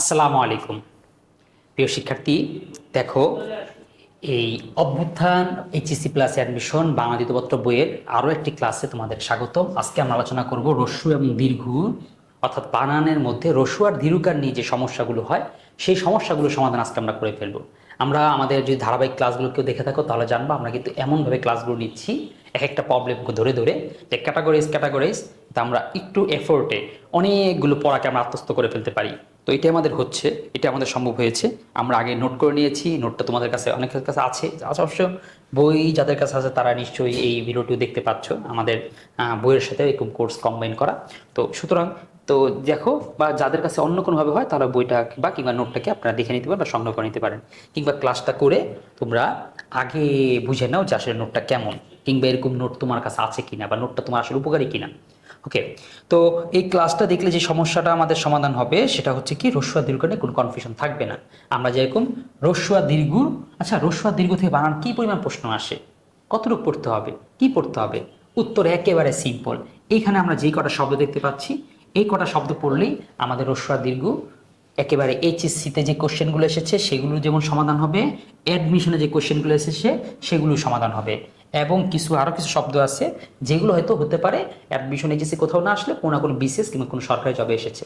আসসালামু আলাইকুম। প্রিয় শিক্ষার্থী, দেখো, এই অভ্যুত্থান এইচএসসি প্লাস অ্যাডমিশন বাংলা দ্বিতীয়পত্র বইয়ের আরও একটি ক্লাসে তোমাদের স্বাগতম। আজকে আমরা আলোচনা করব রস্যু এবং দীর্ঘ, অর্থাৎ বানানের মধ্যে রস্যু আর দীর্ঘকার নিয়ে যে সমস্যাগুলো হয়, সেই সমস্যাগুলোর সমাধান আজকে আমরা করে ফেলব। আমরা আমাদের যদি ধারাবাহিক ক্লাসগুলোকেও দেখে থাকো, তাহলে জানব আমরা কিন্তু এমনভাবে ক্লাসগুলো নিচ্ছি এক একটা প্রবলেমকে ধরে ধরে, যে ক্যাটাগরিজ ক্যাটাগরিজ তা আমরা একটু এফোর্টে অনেকগুলো পড়াকে আমরা আত্মস্থ করে ফেলতে পারি। তো এটা আমাদের হচ্ছে এটা আমাদের সম্ভব হয়েছে। আমরা আগে নোট করে নিয়েছি নোটটা তোমাদের কাছে, অনেকের কাছে আছে অবশ্য বই যাদের কাছে আছে তারা নিশ্চয়ই এই ভিডিওটিও দেখতে পাচ্ছ। আমাদের বইয়ের সাথে এরকম কোর্স কম্বাইন করা। তো সুতরাং, তো দেখো, বা যাদের কাছে অন্য কোনোভাবে হয় তাহলে বইটা বা কিংবা নোটটাকে আপনারা দেখে নিতে পারেন বা সংগ্রহ করে নিতে পারেন। কিংবা ক্লাসটা করে তোমরা আগে বুঝে নাও যে আসলে নোটটা কেমন, কিংবা এরকম নোট তোমার কাছে আছে কিনা বা নোটটা তোমার আসলে উপকারী কিনা। ওকে তো এই ক্লাসটা দেখলে যে সমস্যাটা আমাদের সমাধান হবে, সেটা হচ্ছে কি রস্যুয়া দীর্ঘ নিয়ে কোনো কনফিউশন থাকবে না। আমরা যেরকম রস্যুয়া দীর্ঘ আচ্ছা রস্যুয়া দীর্ঘ থেকে বানান কি পরিমাণ প্রশ্ন আসে? কতটুকু পড়তে হবে? কি পড়তে হবে? উত্তর একেবারে সিম্পল এইখানে আমরা যেই কটা শব্দ দেখতে পাচ্ছি, এই কটা শব্দ পড়লেই আমাদের রস্যুয়া দীর্ঘ একেবারে এইচএসসিতে যে কোশ্চেনগুলো এসেছে, সেগুলো যেমন সমাধান হবে অ্যাডমিশনে যে কোশ্চেনগুলো এসেছে, সেগুলো সমাধান হবে। এবং কিছু আরও কিছু শব্দ আছে, যেগুলো হয়তো হতে পারে অ্যাডমিশন এজেন্সি কোথাও না আসলে কোনো না কোনো বিশেষ কিংবা কোনো সরকারি জবে এসেছে।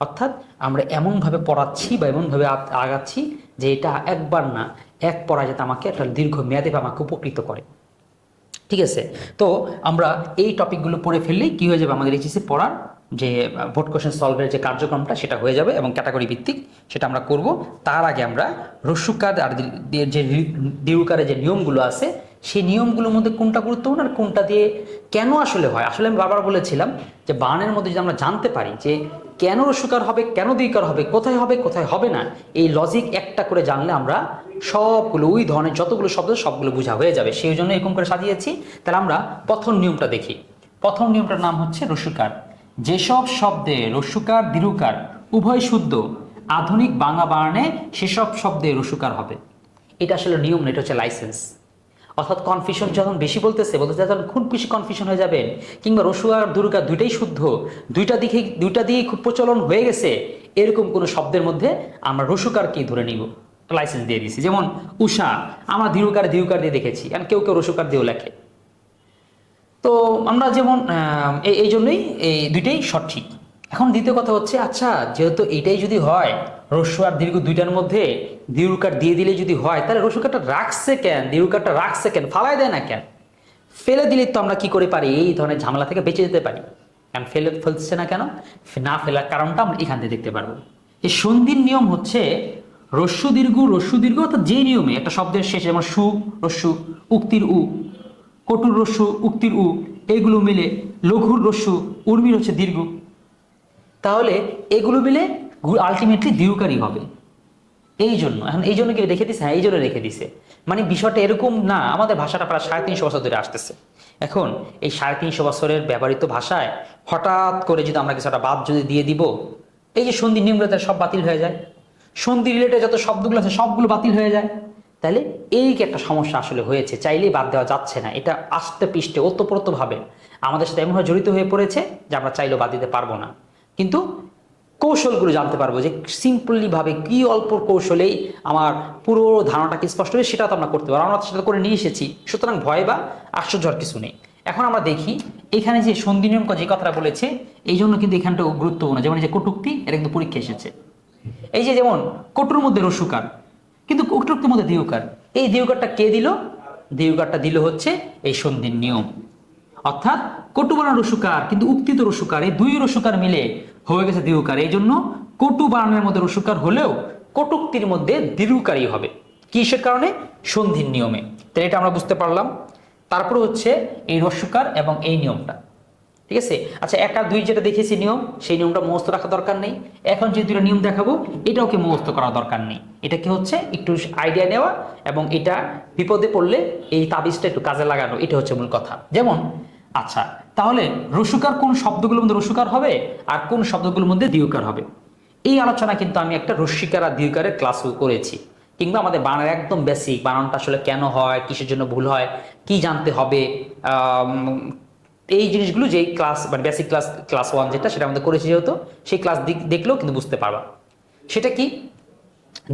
অর্থাৎ আমরা এমনভাবে পড়াচ্ছি বা এমনভাবে আগাচ্ছি যে এটা একবার না, এক পড়া যাতে আমাকে একটা দীর্ঘ মেয়াদে বা আমাকে উপকৃত করে। ঠিক আছে? তো আমরা এই টপিকগুলো পড়ে ফেললেই কী হয়ে যাবে আমাদের এইচএসসি পড়ার যে ভোট কোশ্চেন সলভের যে কার্যক্রমটা সেটা হয়ে যাবে এবং ক্যাটাগরি ভিত্তিক সেটা আমরা করব। তার আগে আমরা রস্যুকার আর যে দিউকারের যে নিয়মগুলো আছে সেই নিয়মগুলোর মধ্যে কোনটা গুরুত্বপূর্ণ আর কোনটা দিয়ে কেন আসলে হয়? আসলে আমি বারবার বলেছিলাম যে বানের মধ্যে যদি আমরা জানতে পারি যে কেন রস্যুকার হবে, কেন দিকার হবে, কোথায় হবে কোথায় হবে না, এই লজিক একটা করে জানলে আমরা সবগুলো, ওই ধরনের যতগুলো শব্দ সবগুলো বোঝা হয়ে যাবে। সেই জন্য এরকম করে সাজিয়েছি। তাহলে আমরা প্রথম নিয়মটা দেখি। প্রথম নিয়মটার নাম হচ্ছে রসুকার। যেসব শব্দে রসুকার দীর্ঘকার উভয় শুদ্ধ, আধুনিক বাংলা বানানে সেসব শব্দে রসুকার হবে। এটা আসলে নিয়ম না এটা হচ্ছে লাইসেন্স অর্থাৎ কনফিউশন যখন বেশি বলতেছে বলতেছে যখন খুব বেশি কনফিউশন হয়ে যাবেন কিংবা রসু আর দুর্গা দুইটাই শুদ্ধ, দুইটা দিকে, দুইটা দিয়েই খুব প্রচলন হয়ে গেছে, এরকম কোনো শব্দের মধ্যে আমরা রসুকারকেই ধরে নিব? লাইসেন্স দিয়ে দিছি যেমন উষা, আমরা দীর্ঘকার দীর্ঘকার দিয়ে দেখেছি আর কেউ কেউ রসুকার দিয়েও লেখে। তো আমরা যেমন এই জন্যই এই দুইটাই সঠিক। এখন দ্বিতীয় কথা হচ্ছে আচ্ছা যেহেতু এইটাই যদি হয় রস্য আর দীর্ঘ দুইটার মধ্যে দীর্ঘকার দিয়ে দিলে যদি হয়, তাহলে রস্যকারটা রাখছে কেন? দীর্ঘকারটা রাখছে কেন? ফালাই দেয় না কেন? ফেলে দিলে তো আমরা কি করে পারি? এই ধরনের ঝামেলা থেকে বেঁচে যেতে পারি। কারণ ফেলে ফেলছে না কেন? না ফেলার কারণটা আমরা এখান থেকে দেখতে পারব। এই সন্ধির নিয়ম হচ্ছে রস্যু দীর্ঘ রস্যু দীর্ঘ, অর্থাৎ যে নিয়মে, একটা শব্দের শেষে যেমন সু রস্যু উক্তির উ, কটুর রস্যু উক্তির উ, এগুলো মিলে লঘুর রস্যু উর্মির হচ্ছে দীর্ঘ। তাহলে এগুলো মিলে আলটিমেটলি দীর্ঘকারী হবে। এই জন্য, এখন এই জন্য কি রেখে দিছে? হ্যাঁ এই জন্য রেখে দিছে। মানে বিষয়টা এরকম না, আমাদের ভাষাটা প্রায় সাড়ে তিনশো বছর ধরে আসতেছে। এখন এই সাড়ে তিনশো বছরের ব্যবহৃত ভাষায় হঠাৎ করে যদি আমরা কিছু একটা বাদ যদি দিয়ে দিব, এই যে সন্ধি নিয়মগুলো সব বাতিল হয়ে যায়। সন্ধি রিলেটেড যত শব্দগুলো আছে, সবগুলো বাতিল হয়ে যায়। তাহলে এই কি একটা সমস্যা আসলে হয়েছে? চাইলেই বাদ দেওয়া যাচ্ছে না। এটা আস্তে পিষ্টে ওতপ্রোতভাবে আমাদের সাথে এমনভাবে জড়িত হয়ে পড়েছে যে আমরা চাইলেও বাদ দিতে পারব না। কিন্তু কৌশলগুলো জানতে পারব যে সিম্পলি ভাবে কি অল্প কৌশলেই আমার পুরো ধারণাটাকে স্পষ্ট হবে, সেটা তো আমরা করতে পারব। আমরা সেটা করে নিয়ে এসেছি। সুতরাং ভয় বা আশ্চর্য হওয়ার কিছু নেই। এখন আমরা দেখি, এখানে যে সন্ধি নিয়ম যে কথাটা বলেছে, এই জন্য কিন্তু এখানটা গুরুত্বপূর্ণ। যেমন যে কটুক্তি, এটা কিন্তু পরীক্ষা এসেছে। এই যে যেমন, কটুর মধ্যে রসুকার, কিন্তু কটুক্তির মধ্যে দিউকার এই দিউকারটা কে দিল? দিউকারটা দিল হচ্ছে এই সন্ধির নিয়ম। অর্থাৎ কটু বানান রসুকার, কিন্তু উক্তিত রসুকার, এই দুই রসুকার মিলে হয়ে গেছে দীর্ঘকার। এই জন্য কটু বানানের মধ্যে রসুকার হলেও কটুক্তির মধ্যে দীর্ঘকারী হবে। কিসের কারণে? সন্ধির নিয়মে। তাহলে এটা আমরা বুঝতে পারলাম। তারপরে হচ্ছে এই রস্যকার এবং এই নিয়মটা। ঠিক আছে? আচ্ছা এক আর দুই যেটা দেখেছি নিয়ম, সেই নিয়মটা মুখস্থ রাখা দরকার নেই। এখন যে দুটো নিয়ম দেখাবো এটাও কি মুখস্থ করা দরকার নেই। এটা কি হচ্ছে একটু আইডিয়া নেওয়া এবং এটা বিপদে পড়লে এই তাবিজটা একটু কাজে লাগানো, এটা হচ্ছে মূল কথা। যেমন আচ্ছা তাহলে রসুকার কোন শব্দগুলোর মধ্যে রসুকার হবে আর কোন শব্দগুলোর মধ্যে দিউকার হবে? এই আলোচনা কিন্তু আমি একটা রস্যিকার আর দীর্ঘকারের ক্লাস করেছি, কিংবা আমাদের বানান একদম বেসিক বানানটা আসলে কেন হয়, কিসের জন্য ভুল হয়, কি জানতে হবে এই জিনিসগুলো যেই ক্লাস মানে বেসিক ক্লাস ক্লাস ওয়ান যেটা, সেটা আমাদের করেছি যেহেতু, সেই ক্লাস দেখলেও কিন্তু বুঝতে পারবা। সেটা কি?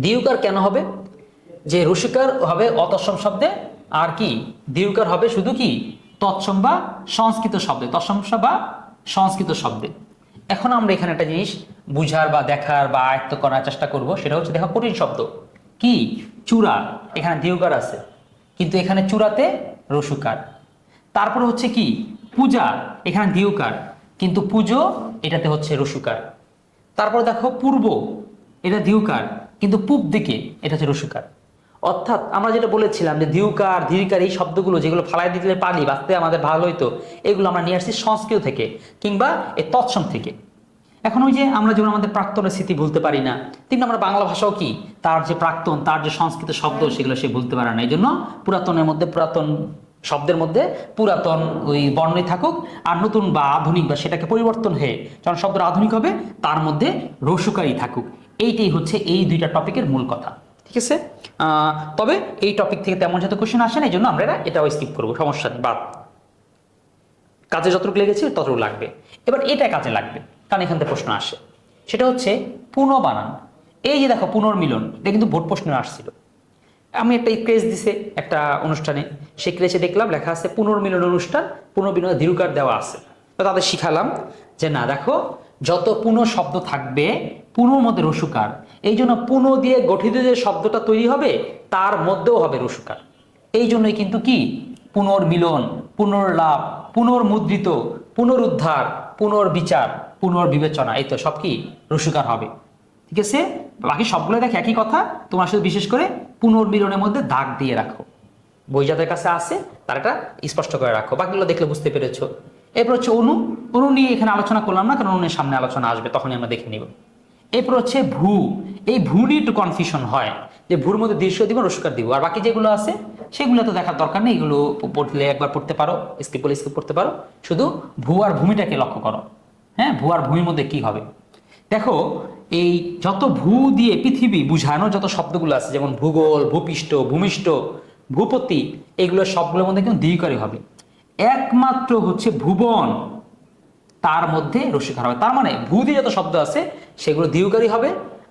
দিউকার কেন হবে? যে রসিকার হবে অতৎসম শব্দে, আর কি? দিউকার হবে শুধু কি? তৎসম বা সংস্কৃত শব্দে, তৎসম বা সংস্কৃত শব্দে। এখন আমরা এখানে একটা জিনিস বুঝার বা দেখার বা আয়ত্ত করার চেষ্টা করব, সেটা হচ্ছে দেখা কঠিন শব্দ। কি? চূড়া। এখানে দিউকার আছে। কিন্তু এখানে চূড়াতে রসুকার। তারপরে হচ্ছে কি? পূজা। এখানে দিউকার কিন্তু পুজো এটাতে হচ্ছে রসুকার। তারপর দেখো পূর্ব। এটা দিউকার কিন্তু পূব দিকে এটা হচ্ছে রসুকার। অর্থাৎ আমরা যেটা বলেছিলাম যে দিউকার ধীরকার এই শব্দগুলো যেগুলো ফালাই দিতে পারি বাঁচতে আমাদের ভালো হইতো, এগুলো আমরা নিয়ে আসছি সংস্কৃত থেকে কিংবা এই তৎসম থেকে। এখন ওই যে আমরা যেমন আমাদের প্রাক্তনের স্মৃতি ভুলতে পারি না কিন্তু আমরা বাংলা ভাষাও কি? তার যে প্রাক্তন, তার যে সংস্কৃত শব্দ, সেগুলো সে ভুলতে পারে না। এই জন্য পুরাতনের মধ্যে পুরাতন শব্দের মধ্যে পুরাতন ওই বর্ণই থাকুক আর নতুন বা আধুনিক বা সেটাকে পরিবর্তন হয়ে যখন শব্দ আধুনিক হবে, তার মধ্যে রসুকারই থাকুক। এইটাই হচ্ছে এই দুইটা টপিকের মূল কথা। ঠিক আছে? তবে এই টপিক থেকে তেমন যাতে কোশ্চেন আসে না, এই জন্য আমরা এটা- এটাও স্কিপ করব, সমস্যা নেই, বাদ। কাজে যতটুকু লেগেছে, ততটুকু লাগবে। এবার এটা কাজে লাগবে, কারণ এখান থেকে প্রশ্ন আসে। সেটা হচ্ছে পুনঃবানান এই যে দেখো, পুনর্মিলন, এটা কিন্তু ভোট প্রশ্ন আসছিল। আমি একটা ক্রেজ দিছে একটা অনুষ্ঠানে, সেই ক্রেজে দেখলাম, লেখা আছে, পুনর্মিলন অনুষ্ঠান পুনর্মিলন দীর্ঘকার দেওয়া আছে। তো তাদের শিখালাম যে, না, দেখো যত পুনঃ শব্দ থাকবে পুনঃ মধ্যে রসুকার। এই জন্য পুনঃ দিয়ে গঠিত যে শব্দটা তৈরি হবে, তার মধ্যেও হবে রসুকার। এই জন্যই কিন্তু কি? পুনর্মিলন পুনর্লাভ পুনর্মুদ্রিত পুনরুদ্ধার পুনর্বিচার পুনর্বিবেচনা এই তো সব কি? রসুকার হবে। ঠিক আছে? বাকি সবগুলো দেখে একই কথা। তোমার শুধু বিশেষ করে পুনর্মিলনের মধ্যে দাগ দিয়ে রাখো। বই যাদের কাছে আছে, তারা এটা স্পষ্ট করে রাখো। বাকিগুলো দেখলে বুঝতে পেরেছ। এরপর হচ্ছে অনু। অনু নিয়ে এখানে আলোচনা করলাম না, কারণ অনুর সামনে আলোচনা আসবে, তখনই আমরা দেখে নিব। এরপর হচ্ছে ভূ। এই ভূ নিয়ে একটু কনফিউশন হয়, যে ভূর মধ্যে দৃশ্য দিব রসুকার দিব। আর বাকি যেগুলো আছে, সেগুলো তো দেখার দরকার নেই, এগুলো পড়লে একবার পড়তে পারো স্কিপ করলে স্কিপ করতে পারো। শুধু ভূ আর ভূমিটাকে লক্ষ্য করো। হ্যাঁ ভূ আর ভূমির মধ্যে কি হবে? দেখো, এই যত ভূ দিয়ে পৃথিবী বুঝানো, যত শব্দগুলো আছে, যেমন ভূগোল ভূপৃষ্ঠ ভূমিষ্ঠ, ভূপতি, এগুলো সবগুলোর মধ্যে কিন্তু দ্বিকারী হবে। একমাত্র হচ্ছে ভুবন। তার মধ্যে রসিকার হবে তার মানে ভূ দিয়ে যত শব্দ আছে, সেগুলো দ্বিকারী হবে,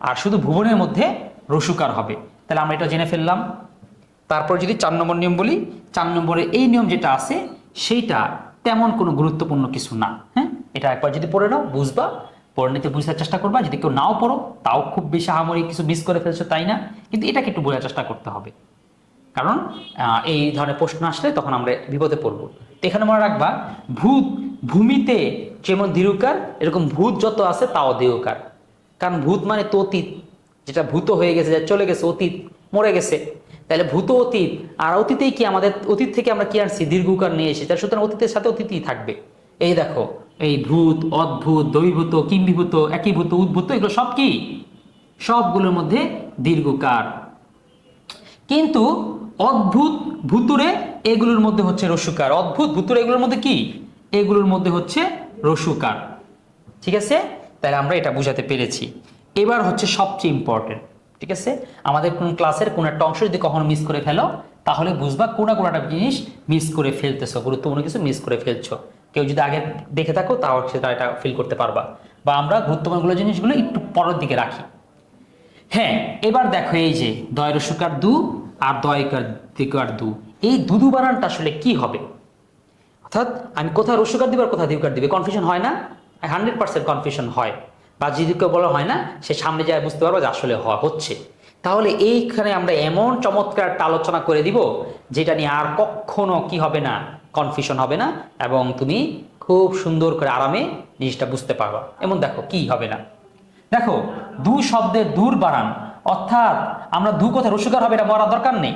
আর শুধু ভুবনের মধ্যে রসুকার হবে। তাহলে আমরা এটা জেনে ফেললাম। তারপর যদি চার নম্বর নিয়ম বলি, চার নম্বরে এই নিয়ম যেটা আছে, সেইটা তেমন কোনো গুরুত্বপূর্ণ কিছু না হ্যাঁ? এটা একবার যদি পড়ে নাও, বুঝবা। পড়ে নিতে বুঝার চেষ্টা করবা। যদি কেউ নাও পড়ো, তাও খুব বেশি হামরি কিছু মিস করে ফেলছো তাই না? কিন্তু এটাকে একটু বোঝার চেষ্টা করতে হবে। কারণ এই ধরনের প্রশ্ন আসলে তখন আমরা বিপদে পড়ব। এখানে মনে রাখবা, ভূত ভূমিতে যেমন দীর্ঘকার এরকম ভূত যত আছে তাও দীর্ঘকার কারণ ভূত মানে তো অতীত। যেটা ভূত হয়ে গেছে, যা চলে গেছে, অতীত, মরে গেছে। তাহলে ভূত অতীত, আর অতীতেই কি আমাদের, অতীত থেকে আমরা কি আনছি? দীর্ঘকার নিয়ে এসেছি। তার সুতরাং অতীতের সাথে অতীতই থাকবে। এই দেখো, এই ভূত, অদ্ভুত দৈভূত কিম্বিভূত, একীভূত, উদ্ভূত, এগুলো সব কি? সবগুলোর মধ্যে দীর্ঘকার। কিন্তু অদ্ভুত ভুতুরে এগুলোর মধ্যে হচ্ছে রসুকার। অদ্ভুত ভুতুরে এগুলোর মধ্যে কি? এগুলোর মধ্যে হচ্ছে রসুকার। ঠিক আছে? তাহলে আমরা এটা বুঝাতে পেরেছি। এবার হচ্ছে সবচেয়ে ইম্পর্টেন্ট ঠিক আছে? আমাদের কোন ক্লাসের কোন একটা অংশ যদি কখনো মিস করে ফেলো, তাহলে বুঝবা কোনো কোনো একটা জিনিস মিস করে ফেলতেছো, গুরুত্বপূর্ণ কিছু মিস করে ফেলছো। কেউ যদি আগে দেখে থাকো, তাও সেটা এটা ফিল করতে পারবা। বা আমরা গুরুত্বপূর্ণগুলো জিনিসগুলো একটু পরের দিকে রাখি। হ্যাঁ এবার দেখো এই যে, দয় রসুকার দু আর দয়কার দিকার দু। এই দুদু বানানটা আসলে কি হবে? অর্থাৎ আমি কোথায় রসুকার দিব আর কোথায় দিকার দিবে? কনফিউশন হয় না? হান্ড্রেড পার্সেন্ট কনফিউশন হয়। বা যদি কেউ বলা হয় না, সে সামনে যায় বুঝতে পারব যে আসলে হচ্ছে। তাহলে এইখানে আমরা এমন চমৎকার একটা আলোচনা করে দিব, যেটা নিয়ে আর কখনো কি হবে না কনফিউশন হবে না, এবং তুমি খুব সুন্দর করে আরামে জিনিসটা বুঝতে পারবা। এমন দেখো কি হবে না। দেখো, দু শব্দের দূর বাড়ান অর্থাৎ আমরা দু কথা রসুকার হবে এটা বলার দরকার নেই।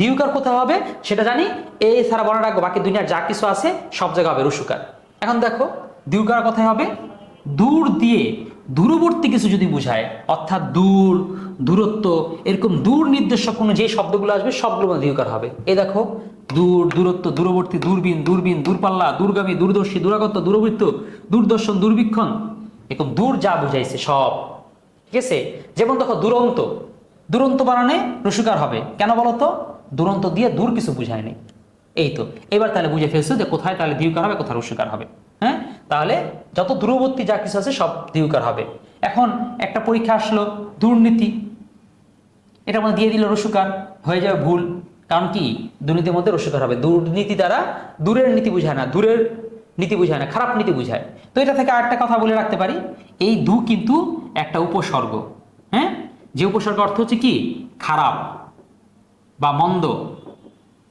দিউকার কোথায় হবে সেটা জানি। এই ছাড়া বলা রাখব বাকি দুনিয়ার যা কিছু আছে সব জায়গায় হবে রসুকার। এখন দেখো, দিউকার কোথায় হবে? দূর দিয়ে, দূরবর্তী কিছু যদি বোঝায়, অর্থাৎ দূর, দূরত্ব, এরকম দূর নির্দেশক কোনো যে শব্দগুলো আসবে সবগুলো দিউকার হবে। এ দেখো, দূর, দূরত্ব, দূরবর্তী, দূরবীন দূরবীন, দূরপাল্লা, দূরগামী, দূরদর্শী, দূরাগত, দূরবৃত্ত, দূরদর্শন, দূরবীক্ষণ, এরকম দূর যা বুঝাইছে সব। ঠিক আছে? যেমন দেখো, দুরন্ত। দুরন্ত বানানে রসুকার হবে। কেন বলো তো দুরন্ত দিয়ে দূর কিছু বুঝায়নি এই তো, এবার তাহলে বুঝে ফেলছো যে কোথায় তাহলে দিউকার হবে, কোথায় রসুকার হবে। হ্যাঁ? তাহলে যত দূরবর্তী যা কিছু আছে সব দিউকার হবে। এখন একটা পরীক্ষা আসলো, দুর্নীতি। এটা মধ্যে দিয়ে দিল রসুকার হয়ে যাবে ভুল। কারণ কি? দুর্নীতির মধ্যে রসুকার হবে। দুর্নীতি দ্বারা দূরের নীতি বুঝায় না, দূরের নীতি বুঝায় না, খারাপ নীতি বুঝায়। তো এটা থেকে আরেকটা কথা বলে রাখতে পারি, এই দু কিন্তু একটা উপসর্গ। হ্যাঁ? যে উপসর্গ অর্থ হচ্ছে কি? খারাপ। বা মন্দ।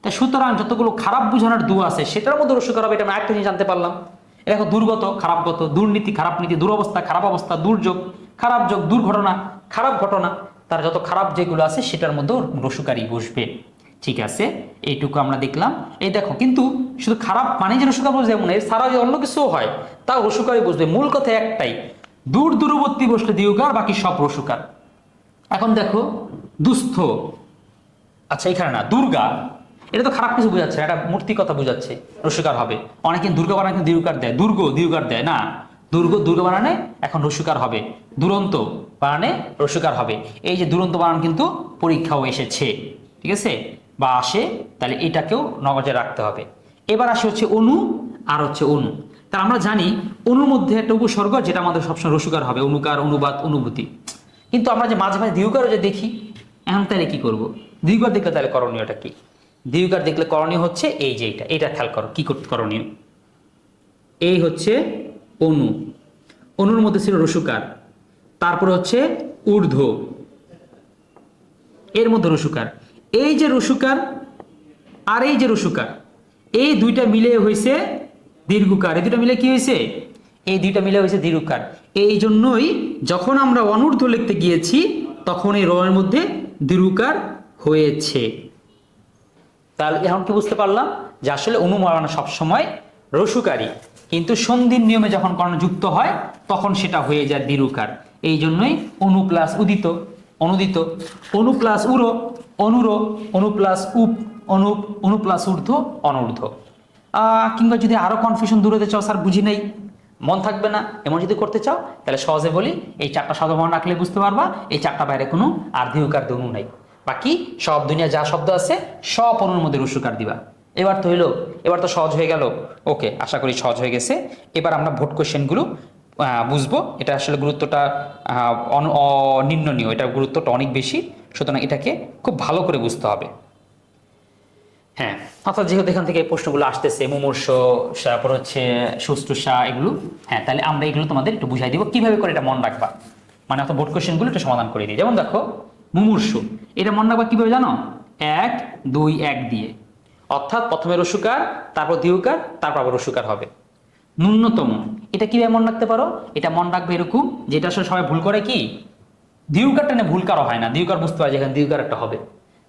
তা সুতরাং যতগুলো খারাপ বোঝানোর দু আছে, সেটার মধ্যে রসুকার হবে এটা আমি একটা জিনিস জানতে পারলাম। এটা দেখো, দুর্গত, খারাপগত, দুর্নীতি, খারাপ নীতি, দুরবস্থা, খারাপ অবস্থা, দুর্যোগ, খারাপ যোগ, দুর্ঘটনা, খারাপ ঘটনা, তার যত খারাপ যেগুলো আছে, সেটার মধ্যেও রসুকারই বসবে। ঠিক আছে? এইটুকু আমরা দেখলাম। এই দেখো, কিন্তু শুধু খারাপ মানে যে রসুকার বসবে এমন এর যে অন্য কিছুও হয়, তাও রসুকারই বসবে। মূল কথা একটাই, দূর দূরবর্তী বসলে দিউকার বাকি সব রসুকার এখন দেখো, দুস্থ আচ্ছা এখানে না, দুর্গা, এটা তো খারাপ কিছু বোঝাচ্ছে এটা মূর্তি কথা বোঝাচ্ছে, রসুকার হবে। অনেকে দুর্গা বানানে কিন্তু দিউকার দেয়, দুর্গ দিউকার দেয়, না। দুর্গ দুর্গ বানানে, এখন রসুকার হবে। দুরন্ত বানানে, রসুকার হবে। এই যে দুরন্ত বানান কিন্তু পরীক্ষাও এসেছে, ঠিক আছে? বা আসে, তাহলে এটাকেও নগজে রাখতে হবে। এবার আসে হচ্ছে অনু, আর হচ্ছে অনু। তা আমরা জানি, অনুর মধ্যে একটা উপসর্গ, যেটা আমাদের সবসময় রসুকার হবে, অনুকার, অনুবাদ, অনুভূতি। কিন্তু আমরা যে মাঝে মাঝে দীর্ঘকারও যে দেখি, এখন তাহলে কি করব? দীর্ঘকার দেখলে তাহলে করণীয়টা কি? দীর্ঘকার দেখলে করণীয় হচ্ছে এই যে এটা এইটা খেয়াল করো, কি করতে করণীয়? এই হচ্ছে অনু। অনুর মধ্যে ছিল রসুকার, তারপরে হচ্ছে ঊর্ধ্ব। এর মধ্যে রসুকার। এই যে রসুকার আর এই যে রসুকার, এই দুইটা মিলে হয়েছে দীর্ঘকার। এই দুইটা মিলে কি হয়েছে? এই দুইটা মিলে হয়েছে দীর্ঘকার। এই জন্যই যখন আমরা অনূর্ধ্ব লিখতে গিয়েছি তখন এই রয়ের মধ্যে দীর্ঘকার হয়েছে। তাহলে এখন কি বুঝতে পারলাম? যে আসলে অনুমারণা সবসময় রসুকারী। কিন্তু সন্ধির নিয়মে যখন কর্ণ যুক্ত হয়, তখন সেটা হয়ে যায় দীর্ঘকার এই জন্যই অনু প্লাস উদিত, অনুদিত। অনু প্লাস উরো, অনুর, অনু প্লাস উপ অনুপ অনু প্লাস ঊর্ধ্ব, অনূর্ধ্ব। কিংবা যদি আরও কনফিউশন দূর চাও, স্যার, বুঝি নেই। মন থাকবে না। এমন যদি করতে চাও, তাহলে সহজে বলি, এই চারটা মনে রাখলে বুঝতে পারবা, এই চারটা বাইরে কোনো আর দীর্ঘকার দনু নাই। বাকি সব দুনিয়া যা শব্দ আছে, সব অনুর মধ্যে রসুকার দিবা। এবার তো হইল, এবার তো সহজ হয়ে গেল। ওকে, আশা করি সহজ হয়ে গেছে। এবার আমরা ভোট কোশ্চেনগুলো বুঝব। এটা আসলে গুরুত্বটা অনির্ণনীয়। এটার গুরুত্বটা অনেক বেশি। সুতরাং এটাকে খুব ভালো করে বুঝতে হবে। হ্যাঁ অর্থাৎ যেহেতু এখান থেকে প্রশ্নগুলো আসতেছে, মুমূর্ষ, তারপর হচ্ছে শুশ্রূষা এগুলো। হ্যাঁ তাহলে আমরা এগুলো তোমাদের একটু বুঝাই দিব। কীভাবে করে এটা মন রাখবা? মানে অর্থাৎ বোর্ড কোশ্চেনগুলো একটু সমাধান করে দিই। যেমন দেখো মুমূর্ষু। এটা মন রাখবা কীভাবে জানো? এক, দুই, এক দিয়ে। অর্থাৎ প্রথমে রসুকার তারপর দিউকার তারপর আবার রসুকার হবে। ন্যূনতম। এটা কীভাবে মনে রাখতে পারো? এটা মন রাখবে এরকম, যেটা আসলে সবাই ভুল করে কি? দিউকার নিয়ে ভুল কারও হয় না। দিউকার বুঝতে পারে যেখানে দিউকার একটা হবে।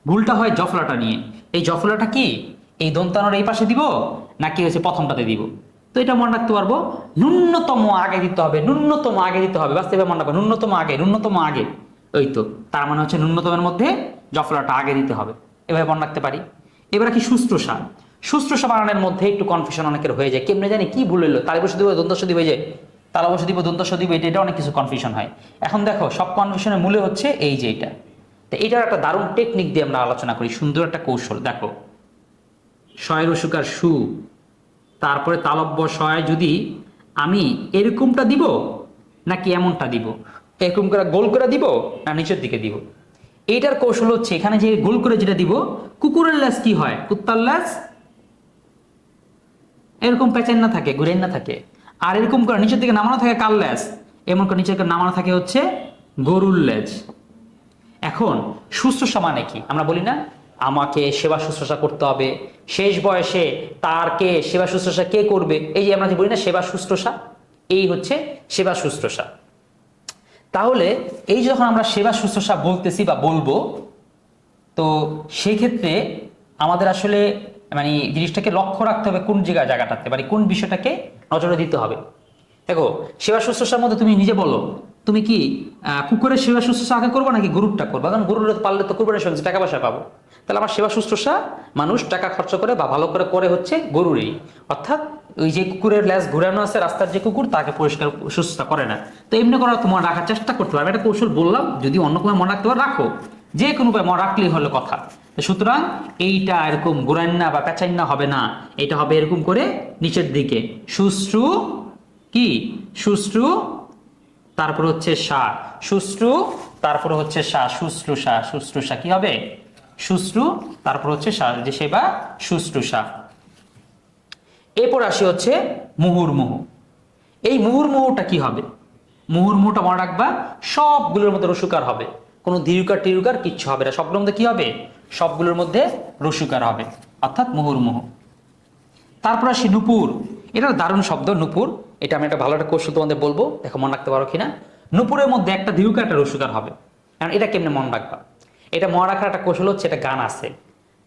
ভুলটা হয় জফলাটা নিয়ে। এই জফলাটা কি? এই দন্তানোর এই পাশে দিব, নাকি হচ্ছে প্রথমটাতে দিব? তো এটা মনে রাখতে পারব। ন্যূনতম আগে দিতে হবে, ন্যূনতম আগে দিতে হবে। বাস্তবে মনে রাখবে। ন্যূনতম আগে ন্যূনতম আগে। ওই তো, তার মানে হচ্ছে ন্যূনতমের মধ্যে জফলাটা আগে দিতে হবে। এভাবে মনে রাখতে পারি। এবার কি শুশ্রূষা। শুশ্রূষা বানানোর মধ্যে একটু কনফিউশন অনেকের হয়ে যায়। কেমনে জানি কি ভুল হইল তার বসে দিব দন্তস্ব দিব যে তার অবশ্য দিব দন্তস্ব দিব, এটা এটা অনেক কিছু কনফিউশন হয়। এখন দেখো, সব কনফিউশনের মূলে হচ্ছে এই যে এটা। তো এটার একটা দারুণ টেকনিক দিয়ে আমরা আলোচনা করি, সুন্দর একটা কৌশল। দেখো শয় রসুকার সু, তারপরে তালব্য শয় যদি আমি এরকমটা দিব, নাকি এমনটা দিব? এরকম করে গোল করে দিব না নিচের দিকে দিব। এইটার কৌশল হচ্ছে এখানে যে গোল করে যেটা দিব, কুকুরের ল্যাস কি হয়? কুত্তার ল্যাস এরকম প্যাচেন না থাকে ঘুরেন না থাকে। আর এরকম করে নিচের দিকে নামানো থাকে কাল ল্যাস এমন করে নিচের নামানো থাকে হচ্ছে গরুর লেজ এখন, শুশ্রূষা মানে কি? আমরা বলি না, আমাকে সেবা শুশ্রূষা করতে হবে। শেষ বয়সে তার কে সেবা শুশ্রূষা কে করবে? এই যে আমরা যে বলি না সেবা শুশ্রূষা, এই হচ্ছে সেবা শুশ্রূষা। তাহলে এই যখন আমরা সেবা শুশ্রূষা বলতেছি বা বলব, তো সেই ক্ষেত্রে আমাদের আসলে মানে জিনিসটাকে লক্ষ্য রাখতে হবে কোন জায়গায় জায়গাটাতে মানে কোন বিষয়টাকে নজরে দিতে হবে। দেখো, সেবা শুশ্রূষার মধ্যে তুমি নিজে বলো, তুমি কি কুকুরের সেবা শুশ্রূষা আগে করব নাকি গরুরটা করব? কারণ গরুর পারলে তো কুকুরের সঙ্গে টাকা পয়সা পাবো। তাহলে আমার সেবা শুশ্রূষা, মানুষ টাকা খরচ করে বা ভালো করে করে হচ্ছে গরুরই। অর্থাৎ ওই যে কুকুরের ল্যাস ঘুরানো আছে, রাস্তার যে কুকুর, তাকে পরিষ্কার শুশ্রূষা করে না। তো এমনি করা তোমার রাখার চেষ্টা করতে পারবে একটা কৌশল বললাম, যদি অন্য কোনো মনে রাখতে পারো, রাখো। যে কোনো উপায় মনে রাখলেই হলো কথা। সুতরাং এইটা এরকম গোরান্না বা পেঁচাইন্না হবে না। এটা হবে এরকম করে নিচের দিকে। সুশ্রু কি? সুশ্রু তারপর হচ্ছে সা। সুশ্রু তারপর হচ্ছে সা। শুশ্রূষা। শুশ্রূষা কি হবে? শুশ্রু, তারপর হচ্ছে যে সেবা শুশ্রূষা এরপর আসি হচ্ছে মুহুর্মুহু। এই মুহুর্মুহুটা কি হবে? মুহুর্মুহুটা মনে রাখবা, সবগুলোর মধ্যে রসুকার হবে। কোনো দীর্ঘকার টিরুকার কিচ্ছু হবে না। সবগুলোর মধ্যে কি হবে? সবগুলোর মধ্যে রসুকার হবে, অর্থাৎ মুহুর্মুহু। তারপর আসি নুপুর। এটা দারুণ শব্দ, নুপুর। এটা আমি একটা ভালো একটা কৌশল তোমাদের বলব। দেখো, মনে রাখতে পারো কিনা? নুপুরের মধ্যে একটা দীর্ঘকার একটা রসুকার হবে। কারণ এটা কেমনে মনে রাখবা? এটা মনে রাখার একটা কৌশল হচ্ছে, এটা গান আছে।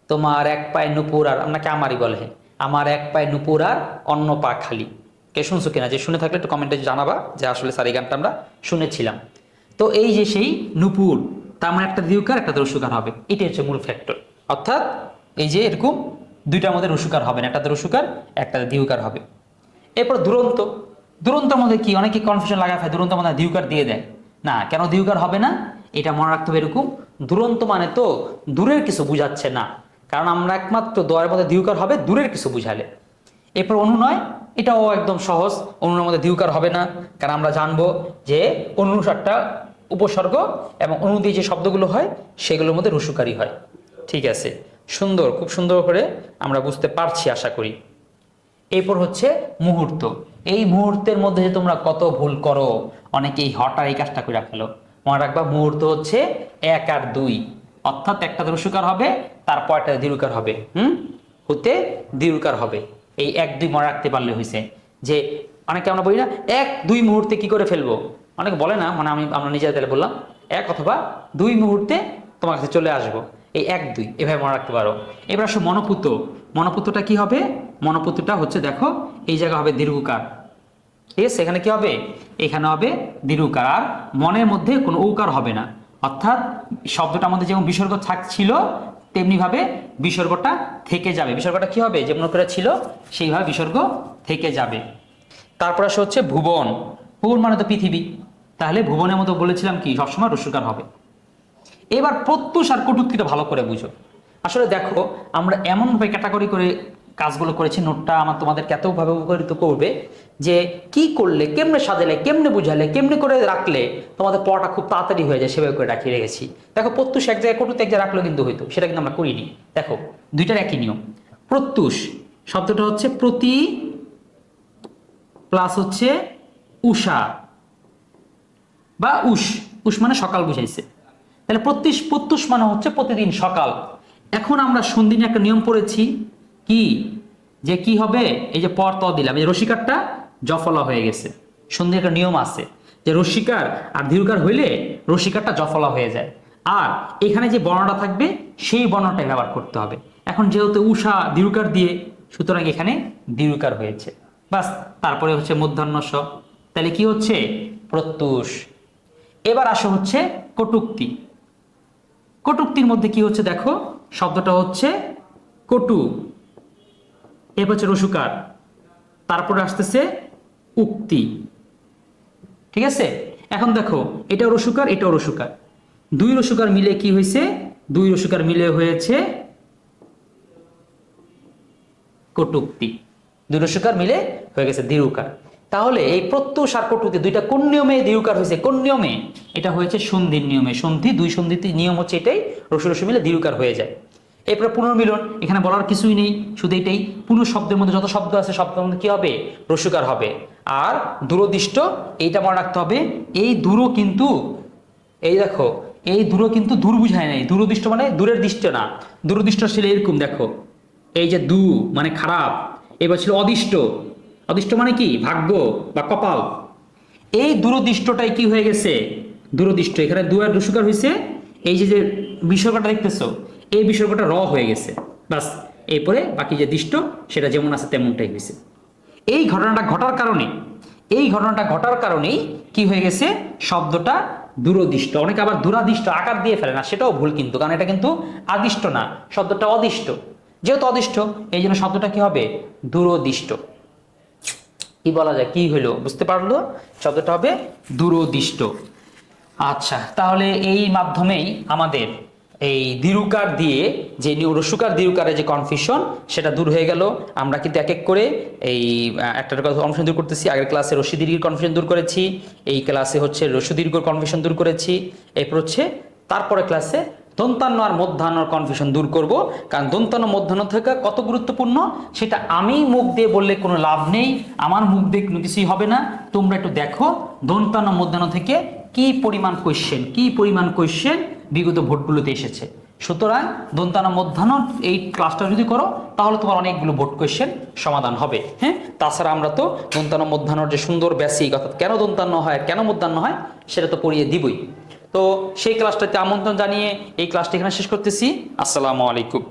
তোমার এক পায়ে নুপুর আর আপনাকে আমারই বলে। আমার এক পায়ে নুপুর আর অন্য পা খালি। কে শুনছো কিনা? যে শুনে থাকলে একটু কমেন্টে জানাবা যে আসলে স্যার এই গানটা আমরা শুনেছিলাম। তো এই যে সেই নুপুর, তার মানে একটা দীর্ঘকার একটা রসুকার হবে। এটাই হচ্ছে মূল ফ্যাক্টর অর্থাৎ এই যে এরকম দুইটা মধ্যে রসুকার হবে না একটাতে রসুকার একটা দীর্ঘকার হবে। এরপর দুরন্ত। দুরন্তর মধ্যে কি? অনেকে কনফিউশন লাগা ফেলে, দুরন্ত মধ্যে দিউকার দিয়ে দেয়। না, কেন দিউকার হবে না? এটা মনে রাখতে হবে এরকম। দুরন্ত মানে তো দূরের কিছু বুঝাচ্ছে না। কারণ আমরা একমাত্র দোয়ারের মধ্যে দিউকার হবে, দূরের কিছু বুঝালে। এরপর অনুনয়, এটাও একদম সহজ। অনুর মধ্যে দিউকার হবে না। কারণ আমরা জানব যে অনুসারটা উপসর্গ এবং অনু দিয়ে যে শব্দগুলো হয়, সেগুলোর মধ্যে রসুকারী হয়। ঠিক আছে? সুন্দর, খুব সুন্দর করে আমরা বুঝতে পারছি, আশা করি। এরপর হচ্ছে মুহূর্ত। এই মুহূর্তের মধ্যে যে তোমরা কত ভুল করো, অনেকেই হঠাৎ এই কাজটা করে ফেলো। মনে রাখবা, মুহূর্ত হচ্ছে এক আর দুই। অর্থাৎ একটা রসুকার হবে, তারপর একটা দীর্ঘকার হবে। হুম? হতে দীর্ঘকার হবে। এই এক দুই মনে রাখতে পারলে হয়েছে যে, অনেকে আমরা বলি না, এক দুই মুহূর্তে কি করে ফেলব? অনেকে বলে না মানে আমি, আমরা নিজের তাহলে বললাম, এক অথবা দুই মুহূর্তে তোমার কাছে চলে আসব। এই এক দুই, এভাবে মনে রাখতে পারো। এবার আসো মনপুত। মনপুতটা কি হবে? মনপুতটা হচ্ছে, দেখো, এই জায়গা হবে দীর্ঘকার। আছে এখানে কি হবে? এখানে হবে দীর্ঘকার আর মনের মধ্যে কোনো ঔকার হবে না। অর্থাৎ শব্দটার মধ্যে যেমন বিসর্গ থাকছিল তেমনিভাবে বিসর্গটা থেকে যাবে। বিসর্গটা কি হবে? যেমন করে ছিল, সেইভাবে বিসর্গ থেকে যাবে। তারপর আসে হচ্ছে ভুবন। ভুবন মানে তো পৃথিবী। তাহলে ভুবনের মতো বলেছিলাম কি? সবসময় রসুকার হবে। এবার প্রত্যুষ আর কটুক্তিটা ভালো করে বুঝো। আসলে দেখো, আমরা এমনভাবে ক্যাটাগরি করে কাজগুলো করেছি, নোটটা আমার তোমাদেরকে এতভাবে উপকৃত করবে যে কি করলে, কেমনে সাজালে, কেমনে বুঝালে, কেমনে করে রাখলে তোমাদের পড়াটা খুব তাড়াতাড়ি হয়ে যায়, সেভাবে করে রাখিয়ে রেখেছি। দেখো, প্রত্যুষ এক জায়গায় কটুতে এক জায়গায় রাখলেও কিন্তু হইতো, সেটা কিন্তু আমরা করিনি। দেখো, দুইটার একই নিয়ম। প্রত্যুষ, শব্দটা হচ্ছে প্রতি প্লাস হচ্ছে উষা বা উষ। উষ মানে সকাল বুঝাইছে। তাহলে প্রত্যুষ প্রত্যুষ মানে হচ্ছে প্রতিদিন সকাল। এখন আমরা সন্ধিনী একটা নিয়ম পড়েছি কি? যে কি হবে? এই যে পর ত দিলাম। এই রসিকারটা জফলা হয়ে গেছে। সন্ধি একটা নিয়ম আছে। যে রসিকার আর দীর্ঘকার হইলে রসিকারটা জফলা হয়ে যায়। আর এখানে যে বর্ণটা থাকবে, সেই বর্ণটাই ব্যবহার করতে হবে। এখন যেহেতু উষা দীর্ঘকার দিয়ে, সুতরাং এখানে দীর্ঘকার হয়েছে। বাস, তারপরে হচ্ছে মধ্যাহ্ন স। তাহলে কি হচ্ছে? প্রত্যুষ। এবার আসো হচ্ছে কটুক্তি। কটুক্তির মধ্যে কি হচ্ছে দেখো? শব্দটা হচ্ছে কটু। এরপর হচ্ছে রসুকার তারপরে আসতেছে উক্তি। ঠিক আছে? এখন দেখো এটাও রসুকার এটাও রসুকার দুই রসুকার মিলে কি হয়েছে? দুই রসুকার মিলে হয়েছে কটুক্তি। দুই রসুকার মিলে হয়ে গেছে দীর্ঘকার তাহলে এই প্রত্যুষ আর কটুক্তি দুইটা কোন নিয়মে দীর্ঘকার হয়েছে? কোন নিয়মে? এটা হয়েছে সন্ধির নিয়মে। সন্ধি, দুই সন্ধিতে নিয়ম হচ্ছে এটাই রসু রসু মিলে দীর্ঘকার হয়ে যায়। এরপরে পুনর্মিলন, এখানে বলার কিছুই নেই, শুধু এটাই পুনঃ শব্দের মধ্যে যত শব্দ আছে শব্দের মধ্যে কি হবে? রসুকার হবে। আর দূরদৃষ্ট, এইটা মনে রাখতে হবে, এই দূরও কিন্তু, এই দেখো, এই দূর কিন্তু দূর বুঝায় নাই। দূরদৃষ্ট মানে দূরের দৃষ্ট না। দূরদৃষ্ট ছিল এরকম, দেখো। এই যে দু মানে খারাপ। এবার ছিল অদিষ্ট। অদিষ্ট মানে কি? ভাগ্য বা কপাল। এই দূরদৃষ্টটাই কি হয়ে গেছে? দূরদৃষ্ট। এখানে দু আর রসুকার হয়েছে। এই যে যে বিসর্গটা দেখতেছো, এই বিসর্গটা র হয়ে গেছে। বাস, এরপরে বাকি যে দৃষ্ট, সেটা যেমন আছে তেমনটাই হয়েছে। এই ঘটনাটা ঘটার কারণে, এই ঘটনাটা ঘটার কারণেই কি হয়ে গেছে? শব্দটা দূরদিষ্ট, অনেকে আবার দূরাদিষ্ট আকার দিয়ে ফেলে না, সেটাও ভুল কিন্তু, কারণ এটা কিন্তু আদিষ্ট না, শব্দটা অদিষ্ট। যেহেতু অদিষ্ট, এই জন্য শব্দটা কি হবে? দূরদিষ্ট। কি বলা যায়? কি হইল বুঝতে পারল? শব্দটা হবে দূরদিষ্ট। আচ্ছা তাহলে এই মাধ্যমেই আমাদের এই দীর্ঘকার দিয়ে, যে নিউ রসুকার দীর্ঘকারের যে কনফিউশন সেটা দূর হয়ে গেল। আমরা কিন্তু এক এক করে এই একটা কনফিউশন দূর করতেছি। আগের ক্লাসে রশি দীর্ঘের কনফিউশন দূর করেছি। এই ক্লাসে হচ্ছে রসু দীর্ঘর কনফিউশন দূর করেছি। এরপর হচ্ছে তারপরে ক্লাসে দন্তান্ন আর মধ্যাহ্নর কনফিউশন দূর করব। কারণ দন্তান্ন মধ্যাহ্ন থেকে কত গুরুত্বপূর্ণ? সেটা আমি মুখ দিয়ে বললে কোনো লাভ নেই। আমার মুখ দিয়ে কোনো কিছুই হবে না। তোমরা একটু দেখো দন্তান্ন মধ্যাহ্ন থেকে কি পরিমাণ কোয়েশ্চেন কি পরিমাণ কোয়েশ্চেন বিগত ভোটগুলোতে এসেছে? সুতরাং দন্তানা মধ্যাহ্ন এই ক্লাসটা যদি করো, তাহলে তোমার অনেকগুলো ভোট কোয়েশ্চেন সমাধান হবে। হ্যাঁ? তাছাড়া আমরা তো দন্তান্ন মধ্যাহ্নর যে সুন্দর বেসিক অর্থাৎ কেন দন্তান্ন হয়, কেন মধ্যাহ্ন হয়, সেটা তো পড়িয়ে দিবই। তো সেই ক্লাসটাতে আমন্ত্রণ জানিয়ে এই ক্লাসটা এখানে শেষ করতেছি। আসসালামু আলাইকুম।